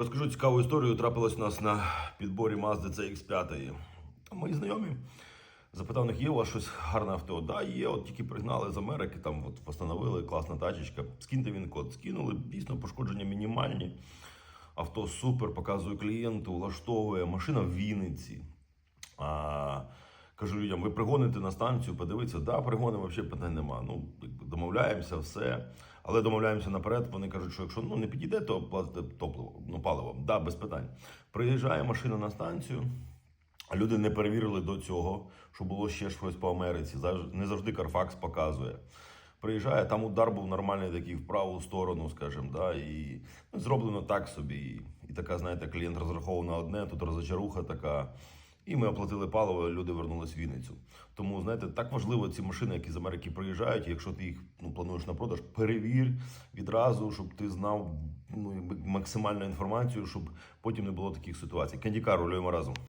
Розкажу цікаву історію. Трапилось у нас на підборі Mazda CX-5. Мої знайомі запитав них, є у вас щось гарне авто? Да, є, от тільки пригнали з Америки, там от постановили, класна тачечка. Скиньте він код. Скинули, дійсно пошкодження мінімальні. Авто супер, показую клієнту, влаштовує. Машина в Вінниці. А, кажу людям, ви пригоните на станцію, подивитися, да, пригонимо, взагалі питань нема. Ну, домовляємося, все. Але домовляємося наперед. Вони кажуть, що якщо ну, не підійде, то платите топливо, ну, паливо. Да, без питань. Приїжджає машина на станцію. Люди не перевірили до цього, що було ще щось по Америці. Не завжди Карфакс показує. Приїжджає, там удар був нормальний такий в праву сторону, скажімо, да, і ну, зроблено так собі. І така, знаєте, клієнт розраховував на одне, тут розочаруха така. І ми оплатили паливо, люди вернулись в Вінницю. Тому, знаєте, так важливо ці машини, які з Америки приїжджають. Якщо ти їх ну, плануєш на продаж, перевір відразу, щоб ти знав ну, максимальну інформацію, щоб потім не було таких ситуацій. Кандікар рулюємо разом.